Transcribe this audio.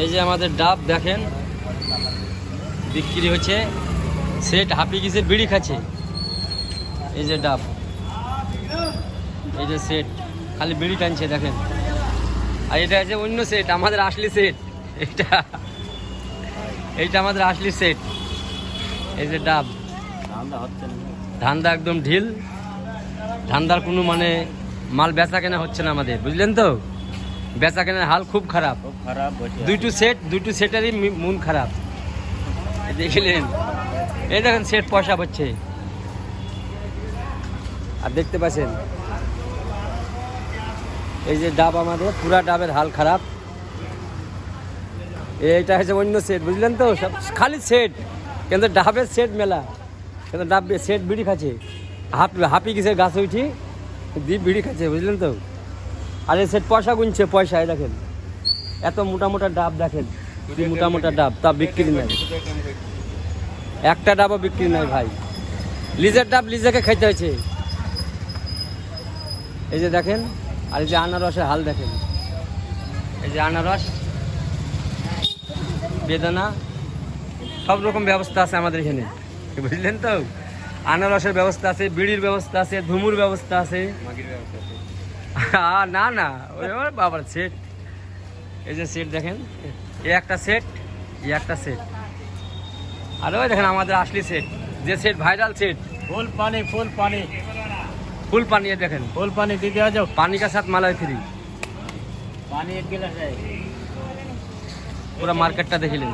এই যে আমাদের ডাব দেখেন। বিক্রি হচ্ছে। সেট হাপি কিসে বিড়ি খাচ্ছে। এই যে ডাব। এই যে সেট। খালি বিড়ি টানছে দেখেন। আর এটা আছে অন্য সেট আমাদের আসলি সেট। এটা এইটা আমাদের আসলি সেট। এই যে ডাব। ধান্দা একদম ঢিল। ধান্দার কোনো মানে মাল বেচা কেনা হচ্ছে না আমাদের। বুঝলেন তো? বেচা কেনার হাল খুব খারাপ। খুব খারাপ দুইটু সেট দুইটু সেটেরই মন খারাপ। দেখলেন? এই দেখেন সেট পয়সা পাচ্ছে। আর দেখতে পাচ্ছেন? এই যে ডাব আমাদের পুরা ডাবের হাল খারাপ। এইটা হচ্ছে অন্য সেট বুঝলেন তো? সব খালি সেট কিন্তু ডাবের সেট মেলা। কিন্তু ডাব সেট বিড়ি খাচ্ছে। হাফ হাপি কিসের গাছ উঠি দ্বীপ বিড়ি খাচ্ছে বুঝলেন তো? আর সেট পয়সা গুনছে পয়সা দেখেন। এত মোটা মোটা ডাব দেখেন। মোটা মোটা ডাব তা বিক্রি নাই। একটা ডাবও বিক্রি নাই ভাই। লিজের ডাব লিজেকে খাইতে হয়েছে। এই যে দেখেন আর এই যে আনারসের হাল দেখেন। এই যে আনারস বেদানা সব রকম ব্যবস্থা আছে আমাদের এখানে। বুঝলেন তো? আনারসের ব্যবস্থা আছে বিড়ির ব্যবস্থা আছে ধুমুর ব্যবস্থা আছে। না না ওই ওরে বাবার সেট এই যে সেট দেখেন এ একটা সেট এ একটা সেট আর ওই দেখেন আমাদের আসলি সেট যে সেট ভাইরাল সেট ফুল পানি ফুল পানি। ফুল পানি দেখেন। ফুল পানি দিদি আজ পানি কা সাথ মালাই ফ্রি। পানি এক গিলাস পুরো মার্কেটটা দেখিলেন